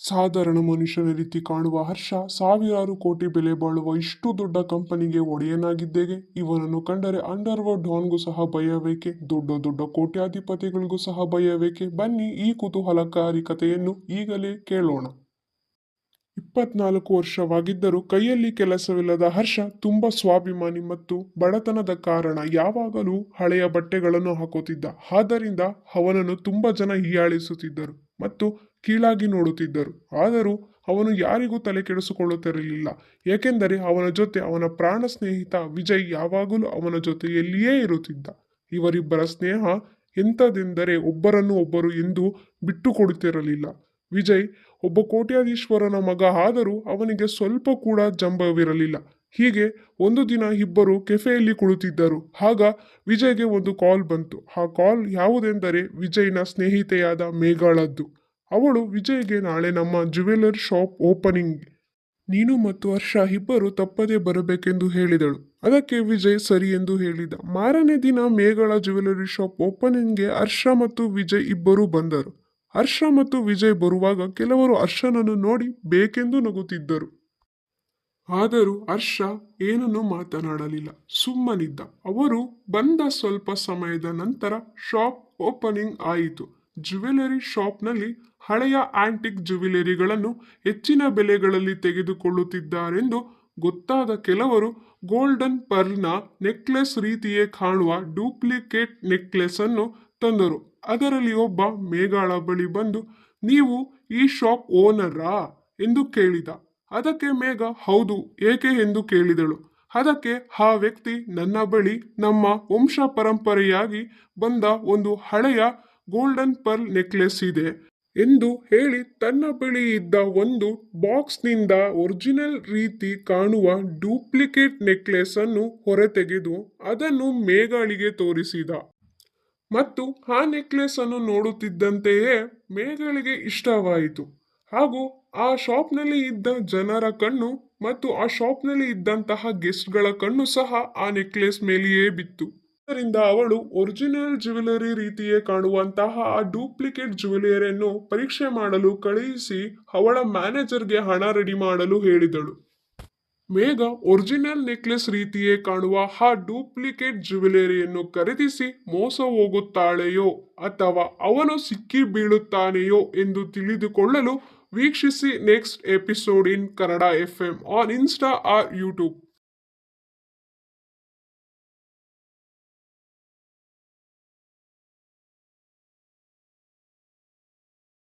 ಸಾಧಾರಣ ಮನುಷ್ಯನ ರೀತಿ ಕಾಣುವ ಹರ್ಷ, ಸಾವಿರಾರು ಕೋಟಿ ಬೆಲೆ ಬಾಳುವ ಇಷ್ಟು ದೊಡ್ಡ ಕಂಪನಿಗೆ ಒಡೆಯನಾಗಿದ್ದೇಗೆ ಇವನನ್ನು ಕಂಡರೆ ಅಂಡರ್ವರ್ಲ್ಡ್ ಡಾನ್ಗೂ ಸಹ ಭಯವೇಕೆ? ದೊಡ್ಡ ದೊಡ್ಡ ಕೋಟ್ಯಾಧಿಪತಿಗಳಿಗೂ ಸಹ ಭಯವೇಕೆ? ಬನ್ನಿ ಈ ಕುತೂಹಲಕಾರಿ ಕಥೆಯನ್ನು ಈಗಲೇ ಕೇಳೋಣ. ಇಪ್ಪತ್ನಾಲ್ಕು ವರ್ಷವಾಗಿದ್ದರೂ ಕೈಯಲ್ಲಿ ಕೆಲಸವಿಲ್ಲದ ಹರ್ಷ ತುಂಬ ಸ್ವಾಭಿಮಾನಿ ಮತ್ತು ಬಡತನದ ಕಾರಣ ಯಾವಾಗಲೂ ಹಳೆಯ ಬಟ್ಟೆಗಳನ್ನು ಹಾಕುತ್ತಿದ್ದ. ಆದ್ದರಿಂದ ಅವನನ್ನು ತುಂಬ ಜನ ಹೀಯಾಳಿಸುತ್ತಿದ್ದರು ಮತ್ತು ಕೀಳಾಗಿ ನೋಡುತ್ತಿದ್ದರು. ಆದರೂ ಅವನು ಯಾರಿಗೂ ತಲೆ ಕೆಡಿಸಿಕೊಳ್ಳುತ್ತಿರಲಿಲ್ಲ. ಏಕೆಂದರೆ ಅವನ ಜೊತೆ ಅವನ ಪ್ರಾಣ ಸ್ನೇಹಿತ ವಿಜಯ್ ಯಾವಾಗಲೂ ಅವನ ಜೊತೆಯಲ್ಲಿಯೇ ಇರುತ್ತಿದ್ದ. ಇವರಿಬ್ಬರ ಸ್ನೇಹ ಎಂಥದೆಂದರೆ ಒಬ್ಬರನ್ನು ಒಬ್ಬರು ಎಂದು ಬಿಟ್ಟುಕೊಡುತ್ತಿರಲಿಲ್ಲ. ವಿಜಯ್, ಒಬ್ಬ ಕೋಟ್ಯಾಧೀಶ್ವರನ ಮಗ ಆದರೂ ಅವನಿಗೆ ಸ್ವಲ್ಪ ಕೂಡ ಜಂಬವಿರಲಿಲ್ಲ. ಹೀಗೆ ಒಂದು ದಿನ ಇಬ್ಬರು ಕೆಫೆಯಲ್ಲಿ ಕುಳಿತಿದ್ದರು. ಆಗ ವಿಜಯ್ಗೆ ಒಂದು ಕಾಲ್ ಬಂತು. ಆ ಕಾಲ್ ಯಾವುದೆಂದರೆ ವಿಜಯ್ನ ಸ್ನೇಹಿತೆಯಾದ ಮೇಘಾಳದ್ದು. ಅವಳು ವಿಜಯ್ಗೆ, ನಾಳೆ ನಮ್ಮ ಜ್ಯುವೆಲರ್ ಶಾಪ್ ಓಪನಿಂಗ್. ನೀನು ಮತ್ತು ಹರ್ಷ ಇಬ್ಬರು ತಪ್ಪದೇ ಬರಬೇಕೆಂದು ಹೇಳಿದಳು. ಅದಕ್ಕೆ ವಿಜಯ್ ಸರಿ ಎಂದು ಹೇಳಿದ. ಮಾರನೇ ದಿನ ಮೇಘಳ ಜ್ಯುವೆಲರಿ ಶಾಪ್ ಓಪನಿಂಗ್ಗೆ ಹರ್ಷ ಮತ್ತು ವಿಜಯ್ ಇಬ್ಬರೂ ಬಂದರು. ಹರ್ಷ ಮತ್ತು ವಿಜಯ್ ಬರುವಾಗ ಕೆಲವರು ಹರ್ಷನನ್ನು ನೋಡಿ ಬೇಕೆಂದು ನಗುತ್ತಿದ್ದರು. ಆದರೂ ಹರ್ಷ ಏನನ್ನೂ ಮಾತನಾಡಲಿಲ್ಲ. ಸುಮ್ಮನಿದ್ದ. ಅವರು ಬಂದ ಸ್ವಲ್ಪ ಸಮಯದ ನಂತರ ಶಾಪ್ ಓಪನಿಂಗ್ ಆಯಿತು. ಜ್ಯುವೆಲರಿ ಶಾಪ್ನಲ್ಲಿ ಹಳೆಯ ಆಂಟಿಕ್ ಜ್ಯುವೆಲರಿಗಳನ್ನು ಹೆಚ್ಚಿನ ಬೆಲೆಗಳಲ್ಲಿ ತೆಗೆದುಕೊಳ್ಳುತ್ತಿದ್ದಾರೆಂದು ಗೊತ್ತಾದ ಕೆಲವರು ಗೋಲ್ಡನ್ ಪರ್ಲ್ನ ನೆಕ್ಲೆಸ್ ರೀತಿಯೇ ಕಾಣುವ ಡೂಪ್ಲಿಕೇಟ್ ನೆಕ್ಲೆಸ್ ಅನ್ನು ತಂದರು. ಅದರಲ್ಲಿ ಒಬ್ಬ ಮೇಘಾಳ ಬಳಿ ಬಂದು, ನೀವು ಈ ಶಾಪ್ ಓನರಾ? ಎಂದು ಕೇಳಿದ. ಅದಕ್ಕೆ ಮೇಘ, ಹೌದು, ಏಕೆ? ಎಂದು ಕೇಳಿದಳು. ಅದಕ್ಕೆ ಆ ವ್ಯಕ್ತಿ ನನ್ನ ಬಳಿ ನಮ್ಮ ವಂಶ ಪರಂಪರೆಯಾಗಿ ಬಂದ ಒಂದು ಹಳೆಯ ಗೋಲ್ಡನ್ ಪರ್ಲ್ ನೆಕ್ಲೆಸ್ ಇದೆ ಎಂದು ಹೇಳಿ, ತನ್ನ ಬಳಿ ಇದ್ದ ಒಂದು ಬಾಕ್ಸ್ನಿಂದ ಒರಿಜಿನಲ್ ರೀತಿ ಕಾಣುವ ಡೂಪ್ಲಿಕೇಟ್ ನೆಕ್ಲೆಸ್ ಅನ್ನು ಹೊರತೆಗೆದು ಅದನ್ನು ಮೇಘಾಳಿಗೆ ತೋರಿಸಿದ. ಮತ್ತು ಆ ನೆಕ್ಲೆಸ್ ಅನ್ನು ನೋಡುತ್ತಿದ್ದಂತೆಯೇ ಮೇಘಳಿಗೆ ಇಷ್ಟವಾಯಿತು. ಹಾಗೂ ಆ ಶಾಪ್ನಲ್ಲಿ ಇದ್ದ ಜನರ ಕಣ್ಣು ಮತ್ತು ಆ ಶಾಪ್ನಲ್ಲಿ ಇದ್ದಂತಹ ಗೆಸ್ಟ್ಗಳ ಕಣ್ಣು ಸಹ ಆ ನೆಕ್ಲೆಸ್ ಮೇಲೆಯೇ ಬಿತ್ತು. ಇದರಿಂದ ಅವಳು ಒರಿಜಿನಲ್ ಜ್ಯುವೆಲರಿ ರೀತಿಯೇ ಕಾಣುವಂತಹ ಆ ಡೂಪ್ಲಿಕೇಟ್ ಜ್ಯುವೆಲರಿಯನ್ನು ಪರೀಕ್ಷೆ ಮಾಡಲು ಕಳುಹಿಸಿ ಅವಳ ಮ್ಯಾನೇಜರ್ಗೆ ಹಣ ರೆಡಿ ಮಾಡಲು ಹೇಳಿದಳು. ಮೇಘ ಒರಿಜಿನಲ್ ನೆಕ್ಲೆಸ್ ರೀತಿಯೇ ಕಾಣುವ ಆ ಡೂಪ್ಲಿಕೇಟ್ ಜ್ಯುವೆಲರಿಯನ್ನು ಖರೀದಿಸಿ ಮೋಸ ಹೋಗುತ್ತಾಳೆಯೋ ಅಥವಾ ಅವನು ಸಿಕ್ಕಿ ಬೀಳುತ್ತಾನೆಯೋ ಎಂದು ತಿಳಿದುಕೊಳ್ಳಲು ವೀಕ್ಷಿಸಿ next episode in Kannada F M on insta or YouTube.